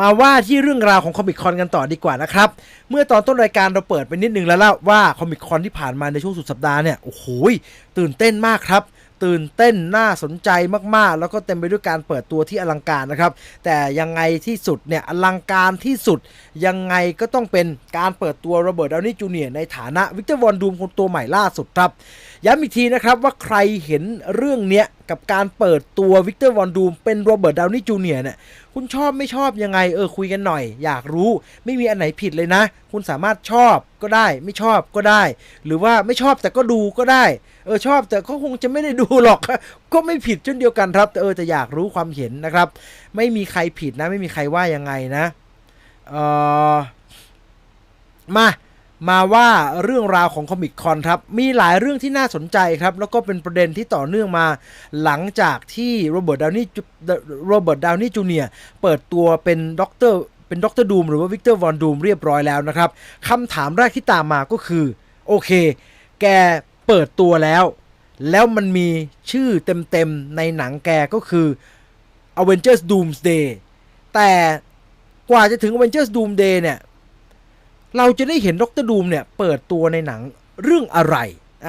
มาว่าที่เรื่องราวของคอมิคคอนกันต่อดีกว่านะครับ เมื่อตอนต้นรายการเราเปิดไปนิดนึงแล้วล่ะว่าคอมิคคอนที่ผ่านมาในช่วงสุดสัปดาห์เนี่ย โอ้โห ตื่นเต้นมากครับ ตื่นเต้นน่าสนใจมากๆ แล้วก็เต็มไปด้วยการเปิดตัวที่อลังการนะครับ แต่ยังไงที่สุดเนี่ยอลังการที่สุด ยังไงก็ต้องเป็นการเปิดตัวโรเบิร์ตดาวนี่จูเนียในฐานะวิกเตอร์วอนดูมคนตัวใหม่ล่าสุดครับ ย้ำอีกทีนะครับว่าใครเห็นเรื่องเนี้ยกับการเปิดตัววิกเตอร์วอนดูมเป็นโรเบิร์ตดาวนี่จูเนียเนี่ยคุณชอบไม่ชอบยังไงเออคุยกันหน่อย อยากรู้ไม่มีอันไหนผิดเลยนะ คุณสามารถชอบก็ได้ ไม่ชอบก็ได้ หรือว่าไม่ชอบแต่ก็ดูก็ได้ เออชอบแต่ก็คงจะไม่ได้ดูหรอก ก็ไม่ผิดเช่นเดียวกันครับ แต่เออจะอยากรู้ความเห็นนะครับ ไม่มีใครผิดนะ ไม่มีใครว่ายังไงนะ เออมามาว่าเรื่องราวของคอมิคคอนครับ มีหลายเรื่องที่น่าสนใจครับ แล้วก็เป็นประเด็นที่ต่อเนื่องมา หลังจากที่โรเบิร์ตดาวนี่โรเบิร์ตดาวนี่จูเนียร์เปิดตัวเป็นด็อกเตอร์เป็นด็อกเตอร์ดูมหรือว่าวิกเตอร์วอนดูมเรียบร้อยแล้วนะครับคำถามแรกที่ตามมาก็คือ โอเค แกเปิดตัวแล้ว แล้วมันมีชื่อเต็มๆ ในหนังแกก็คือ Avengers Doomsday แต่ กว่าจะถึง Avengers Doomsday เนี่ย เราจะได้เห็นดรดูมเนี่ย เปิดตัวในหนังเรื่องอะไร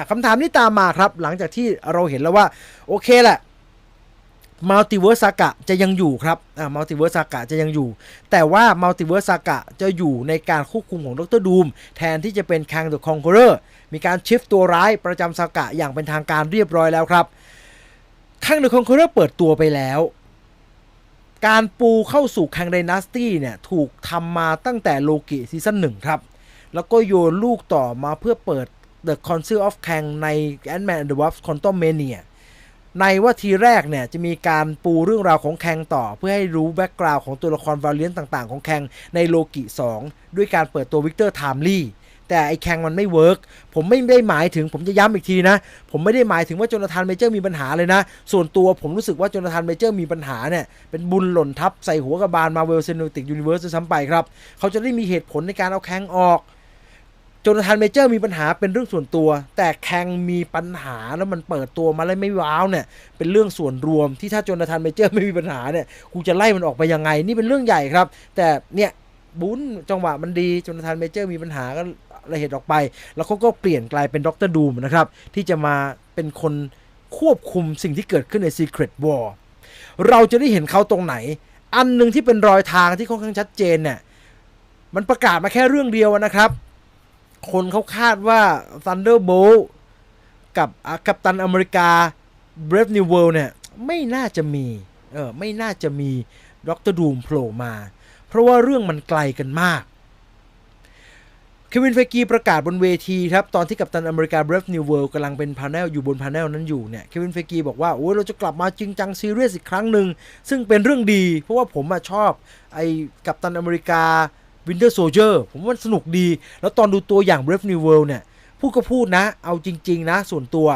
ะคำถามนี้ตามมาครับ หลังจากที่เราเห็นแล้วว่า โอเคแหละมัลติเวิร์สซากะจะยังอยู่ครับอ่ามัลติเวิร์สซากะจะยังอยู่ แต่ว่ามัลติเวิร์สซากะจะอยู่ในการควบคุมของดรดูมแทนที่จะเป็นแคงเดอะคองเ r อร์มีการชิฟตัวร้ายประจำซากะอย่างเป็นทางการเรียบร้อยแล้วครับแคงเดอะคองเ r อร์เปิดตัวไปแล้ว การปูเข้าสู่แคงไดนาสตี้เนี่ยถูกทำมาตั้งแต่โลกิซีซั่นหนึ่งครับ แล้วก็โยนลูกต่อมาเพื่อเปิด The Council of Kang ใน Ant-Man and the Wasp Quantumania ในว่าทีแรกเนี่ยจะมีการปูเรื่องราวของแคงต่อ เพื่อให้รู้แบ็กกราวน์ของตัวละครวาเลียนต่างๆ ของแคงในโลกิ 2 ด้วยการเปิดตัววิกเตอร์ไทม์ลี่ แต่ไอ้แคงมันไม่เวิร์กผมไม่ได้หมายถึงผมจะย้ำอีกทีนะ ผมไม่ได้หมายถึงว่าโจนาธานเมเจอร์มีปัญหาเลยนะ ส่วนตัวผมรู้สึกว่าโจนาธานเมเจอร์มีปัญหาเนี่ย เป็นบุญหล่นทับใส่หัวกระบาลมาเวลเซนติกยูนิเวิร์สซ้ำไปครับ เขาจะได้มีเหตุผลในการเอาแคงออกโจนาธานเมเจอร์มีปัญหาเป็นเรื่องส่วนตัว แต่แคงมีปัญหาแล้วมันเปิดตัวมาแล้วไม่ว้าวเนี่ย เป็นเรื่องส่วนรวมที่ถ้าโจนาธานเมเจอร์ไม่มีปัญหาเนี่ยกูจะไล่มันออกไปยังไง นี่เป็นเรื่องใหญ่ครับ แต่เนี่ยบุญจังหวะมันดีจนาธานเมเจอร์มีปัญหาก็ ระเหตุออกไป แล้วเขาก็เปลี่ยนกลายเป็นด็อกเตอร์ดูมนะครับที่จะมาเป็นคนควบคุมสิ่งที่เกิดขึ้นใน Secret War เราจะได้เห็นเขาตรงไหน อันหนึ่งที่เป็นรอยทางที่ค่อนข้างชัดเจนเนี่ยมันประกาศมาแค่เรื่องเดียวนะครับ คนเขาคาดว่า Thunderbolt กับกัปตันอเมริกา Brave New World เนี่ยไม่น่าจะมีเออไม่น่าจะมีด็อกเตอร์ดูมโผล่มา เพราะว่าเรื่องมันไกลกันมาก วินเฟกีประกาศบนเวทีครับ ตอนที่กัปตันอเมริกา Brave New World กำลังเป็นพา n e l อยู่บนพา n e l นั้นอยู่เนี่ยเควินเฟกีบอกว่า โอ้ยเราจะกลับมาจริงจังซีเรียสอีกครั้งหนึ่ง ซึ่งเป็นเรื่องดี เพราะว่าผมอชอบไอ้กัปตันอเมริกา Winter Soldier ผมว่าสนุกดี แล้วตอนดูตัวอย่าง Brave New World เนี่ยพูดก็พูดนะ เอาจริง ๆ นะ ส่วนตัว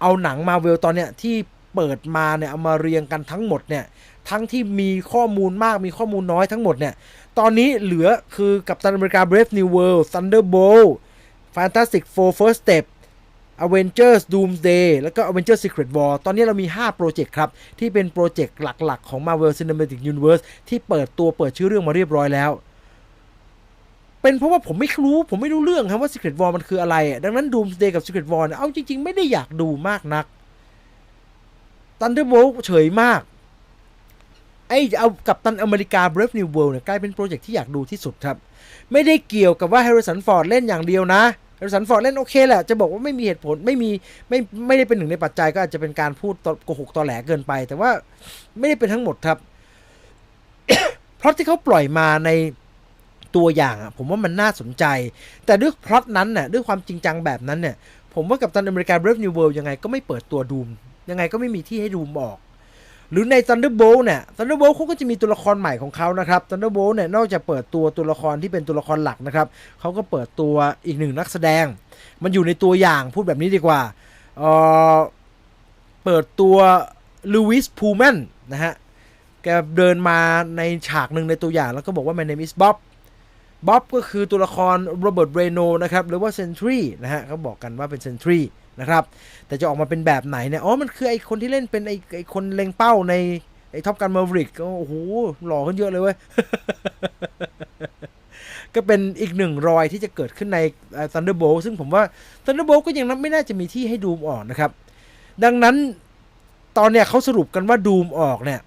เอาหนังมาเวลตอนเนี้ยที่เปิดมาเนี่ยเอามาเรียงกันทั้งหมดเนี่ย ทั้งที่มีข้อมูลมากมีข้อมูลน้อยทั้งหมดเนี่ย ตอนนี้เหลือคือกับตันอเมริกา Brave New World Thunderbolt Fantastic Four First Step Avengers Doomsday แล้วก็ Avengers Secret War ตอนนี้เรามี 5 โปรเจกต์ครับ ที่เป็นโปรเจกต์หลัก ๆ ของ Marvel Cinematic Universe ที่เปิดตัวเปิดชื่อเรื่องมาเรียบร้อยแล้ว เป็นเพราะว่าผมไม่รู้ ผมไม่รู้เรื่องครับว่า Secret War มันคืออะไร ดังนั้น Doomsday กับ Secret War เนี่ยเอาจริง ๆ ไม่ได้อยากดูมากนัก Thunderbolt เฉยมาก ไอ้เอากับตันอเมริกา Brave New World เนี่ยกลายเป็นโปรเจกต์ที่อยากดูที่สุดครับ ไม่ได้เกี่ยวกับว่า Harrison Ford เล่นอย่างเดียวนะ Harrison Ford เล่นโอเคแหละ จะบอกว่าไม่มีเหตุผลไม่มีไม่ไม่ได้เป็นหนึ่งในปัจจัยก็อาจจะเป็นการพูดตโกหกตอแหลเกินไป แต่ว่าไม่ได้เป็นทั้งหมดครับเพราะที่เขาปล่อยมาในตัวอย่างอะผมว่ามันน่าสนใจ แต่ด้วยพล็อตนั้นน่ะด้วยความจริงจังแบบนั้นเนี่ยผมว่ากับตันอเมริกา Brave New World ยังไงก็ไม่เปิดตัวดูมยังไงก็ไม่มีที่ให้ดูมออก หรือใน Thunderbolt เนี่ย Thunderbolt เขาก็จะมีตัวละครใหม่ของเขานะครับ Thunderbolt เนี่ยนอกจากเปิดตัวตัวละครที่เป็นตัวละครหลักนะครับเขาก็เปิดตัวอีกหนึ่งนักแสดง มันอยู่ในตัวอย่างพูดแบบนี้ดีกว่าเออเปิดตัวลูวิสพูแมนนะฮะแกเดินมาในฉากหนึ่งในตัวอย่างแล้วก็บอกว่า my name is Bob บ๊อบก็คือตัวละครโรเบิร์ตเรโนนะครับหรือว่าเซนทรีนะฮะเขาบอกกันว่าเป็นเซนทรี นะครับ แต่จะออกมาเป็นแบบไหนเนี่ย อ๋อ มันคือไอคนที่เล่นเป็นไอไอคนเล็งเป้าในไอท็อปกันมาริกก็โอ้โห หล่อขึ้นเยอะเลยเว้ย ก็เป็นอีกหนึ่งรอยที่จะเกิดขึ้นใน Thunderbolt ซึ่งผมว่า Thunderbolt ก็ยังไม่น่าจะมีที่ให้ดูมออกนะครับ ดังนั้นตอนเนี้ยเขาสรุปกันว่าดูมออกเนี่ย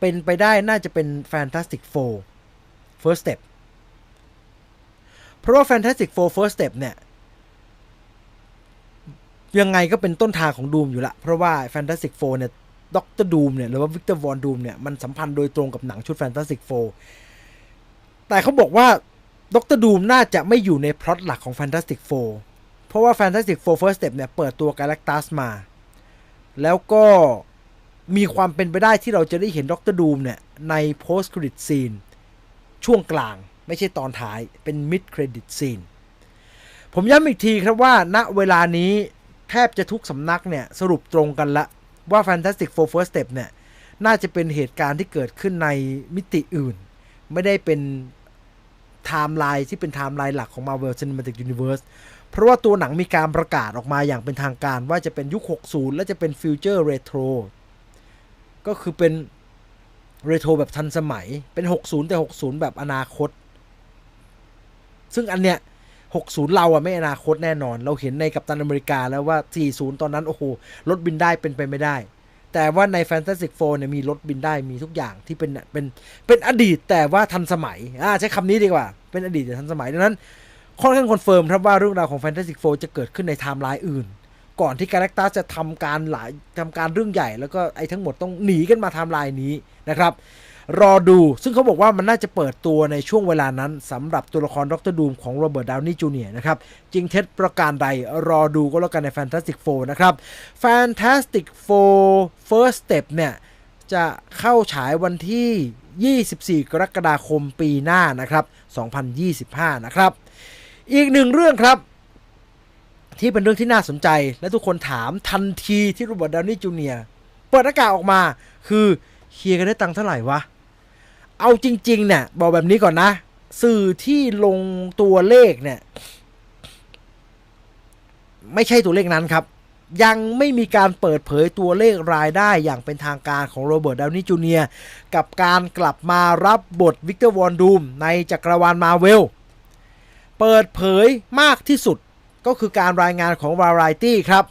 เป็นไปได้น่าจะเป็น Fantastic Four First Step เพราะว่า Fantastic Four First Step เนี่ย ยังไงก็เป็นต้นทางของดูมอยู่ละ เพราะว่า Fantastic Four เนี่ยด็อกเตอร์ดูมเนี่ยหรือว่าวิกเตอร์วอนดูมเนี่ยมันสัมพันธ์โดยตรงกับหนังชุด Fantastic Four แต่เขาบอกว่าด็อกเตอร์ดูมน่าจะไม่อยู่ในพล็อตหลักของ Fantastic Four เพราะว่า Fantastic Four First Step เนี่ยเปิดตัว Galactus มา แล้วก็มีความเป็นไปได้ที่เราจะได้เห็นด็อกเตอร์ดูมเนี่ยใน post credit scene ช่วงกลางไม่ใช่ตอนท้ายเป็น mid credit scene ผมย้ำอีกทีครับว่าณเวลานี้ แทบจะทุกสำนักเนี่ยสรุปตรงกันละว่า Fantastic Four First Step เนี่ยน่าจะเป็นเหตุการณ์ที่เกิดขึ้นในมิติอื่น ไม่ได้เป็นไทม์ไลน์ที่เป็นไทม์ไลน์หลักของ Marvel Cinematic Universe เพราะว่าตัวหนังมีการประกาศออกมาอย่างเป็นทางการว่าจะเป็นยุค 60 และจะเป็นฟิวเจอร์เรโทรก็คือเป็นเรโทรแบบทันสมัยเป็น 60 แต่ 60 แบบอนาคต ซึ่งอันเนี้ย 60 เราอะไม่อนาคตแน่นอน เราเห็นในกัปตันอเมริกาแล้วว่า 40 ตอนนั้นโอ้โหรถบินได้เป็นไปไม่ได้ แต่ว่าใน Fantastic Four เนี่ยมีรถบินได้มีทุกอย่างที่เป็นเป็นเป็นอดีตแต่ว่าทันสมัยอ่าใช้คำนี้ดีกว่า เป็นอดีตแต่ทันสมัยดังนั้นค่อนข้างคอนเฟิร์มครับว่าเรื่องราวของ Fantastic Four จะเกิดขึ้นในไทม์ไลน์อื่น ก่อนที่ Galactus จะทำการหลายทำการเรื่องใหญ่ แล้วก็ไอ้ทั้งหมดต้องหนีกันมาไทม์ไลน์นี้นะครับ รอดู ซึ่งเขาบอกว่ามันน่าจะเปิดตัวในช่วงเวลานั้นสำหรับตัวละครดรดูมของโรเบิร์ตดาวนี่จูเนียนะครับ จริงเท็จประการใดรอดูก็แล้วกันใน Fantastic Four นะครับ Fantastic Four First Step เนี่ย จะเข้าฉายวันที่ 24 กรกฎาคมปีหน้านะครับ 2025 นะครับ อีกหนึ่งเรื่องครับที่เป็นเรื่องที่น่าสนใจและทุกคนถามทันทีที่โรเบิร์ตดาวนี่จูเนียเปิดอากาศออกมา คือเคลียร์กันได้ตังค์เท่าไหร่วะ เอาจริงๆเนี่ยบอกแบบนี้ก่อนนะ สื่อที่ลงตัวเลขเนี่ย ไม่ใช่ตัวเลขนั้นครับ ยังไม่มีการเปิดเผยตัวเลขรายได้อย่างเป็นทางการของโรเบิร์ตดาวนี่จูเนียกับการกลับมารับบทวิกเตอร์วอนดูมในจักรวาลมาเวล เปิดเผยมากที่สุดก็คือการรายงานของ Variety ครับ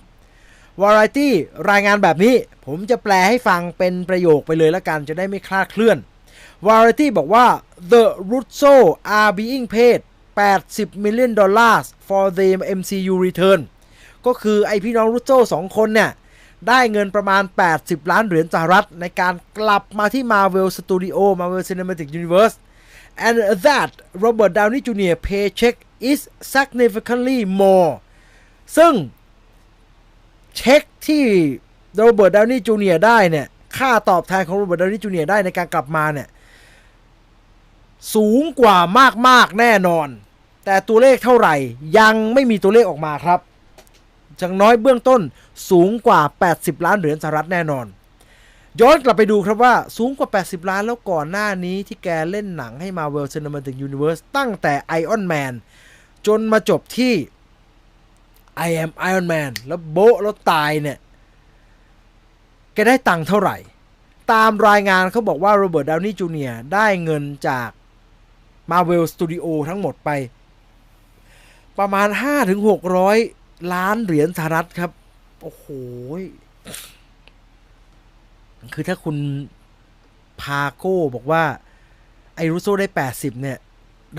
Variety รายงานแบบนี้ ผมจะแปลให้ฟังเป็นประโยคไปเลยละกันจะได้ไม่คลาดเคลื่อน Variety บอกว่า The Russo are being paid 80 million dollars for the MCU return ก็คือไอพี่น้องรุโซสองคนเนี่ย ได้เงินประมาณ 80 ล้านเหรียญสหรัฐ ในการกลับมาที่ Marvel Studio Marvel Cinematic Universe and that Robert Downey Jr. paycheck is significantly more ซึ่ง เช็คที่โรเบิร์ตดาวนี่จูเนียได้เนี่ย ค่าตอบแทนของโรเบิร์ตดาวนี่จูเนียได้ในการกลับมาเนี่ย สูงกว่ามากๆแน่นอน แต่ตัวเลขเท่าไหร่ยังไม่มีตัวเลขออกมาครับจังน้อยเบื้องต้นสูงกว่า 80 ล้านเหรียญสหรัฐแน่นอน ย้อนกลับไปดูครับว่าสูงกว่า 80 ล้านแล้วก่อนหน้านี้ที่แกเล่นหนังให้ Marvel Cinematic Universe ตั้งแต่ Iron Man จนมาจบที่ I am Iron Man แล้วโบะแล้วตายเนี่ย แกได้ตังค์เท่าไหร่ ตามรายงานเขาบอกว่าโรเบิร์ตดาวนี่จูเนียร์ได้เงินจาก Marvel Studio ทั้งหมดไป ประมาณ 5-600 ล้านเหรียญสหรัฐครับ โอ้โห คือถ้าคุณพาโก้บอกว่า ไอรูโซได้ 80 เนี่ย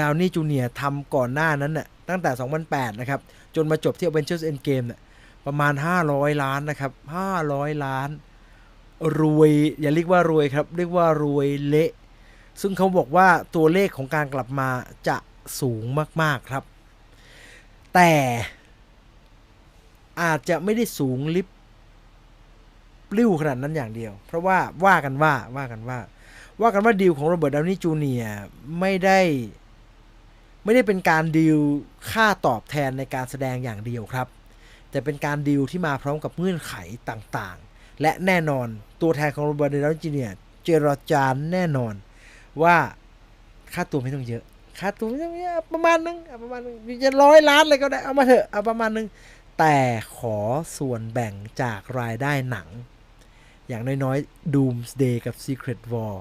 ดาวนี่จูเนียทำก่อนหน้านั้นน่ะตั้งแต่ 2008 นะครับ จนมาจบที่ Avengers Endgame เนี่ยประมาณ 500 ล้านนะครับ 500 ล้าน รวย อย่าเรียกว่ารวยครับ เรียกว่ารวยเละ ซึ่งเขาบอกว่าตัวเลขของการกลับมาจะสูงมากๆครับ แต่อาจจะไม่ได้สูงลิบลิ้วขนาดนั้นอย่างเดียว เพราะว่าว่ากันว่าว่ากันว่า ว่ากันว่าดีลของโรเบิร์ตดาวนี่จูเนียไม่ได้ไม่ได้เป็นการดีลค่าตอบแทนในการแสดงอย่างเดียวครับ แต่เป็นการดีลที่มาพร้อมกับเงื่อนไขต่างๆ และแน่นอนตัวแทนของโรเบิร์ตดาวนี่จูเนียเจรจาแน่นอน ว่าค่าตัวไม่ต้องเยอะ ค่าตัวไม่ต้องเยอะประมาณนึงประมาณนึงจะร้อยล้านเลยก็ได้เอามาเถอะเอาประมาณนึงแต่ขอส่วนแบ่งจากรายได้หนัง อย่างน้อยๆ Doomsday กับ Secret War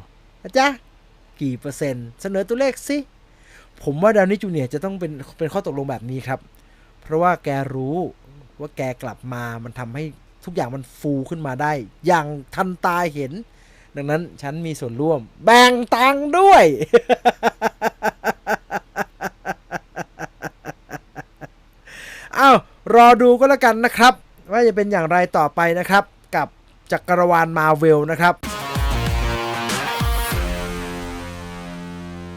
นะจ๊ะ กี่เปอร์เซ็นต์ เสนอตัวเลขสิ ผมว่าดาวนี่จูเนียจะต้องเป็นเป็นข้อตกลงแบบนี้ครับ เพราะว่าแกรู้ว่าแกกลับมามันทำให้ทุกอย่างมันฟูขึ้นมาได้ อย่างทันตาเห็น ดังนั้นฉันมีส่วนร่วม แบ่งตังด้วยอ้าวรอดูก็แล้วกันนะครับ ว่าจะเป็นอย่างไรต่อไปนะครับ กับจักรวาลมาเวลนะครับ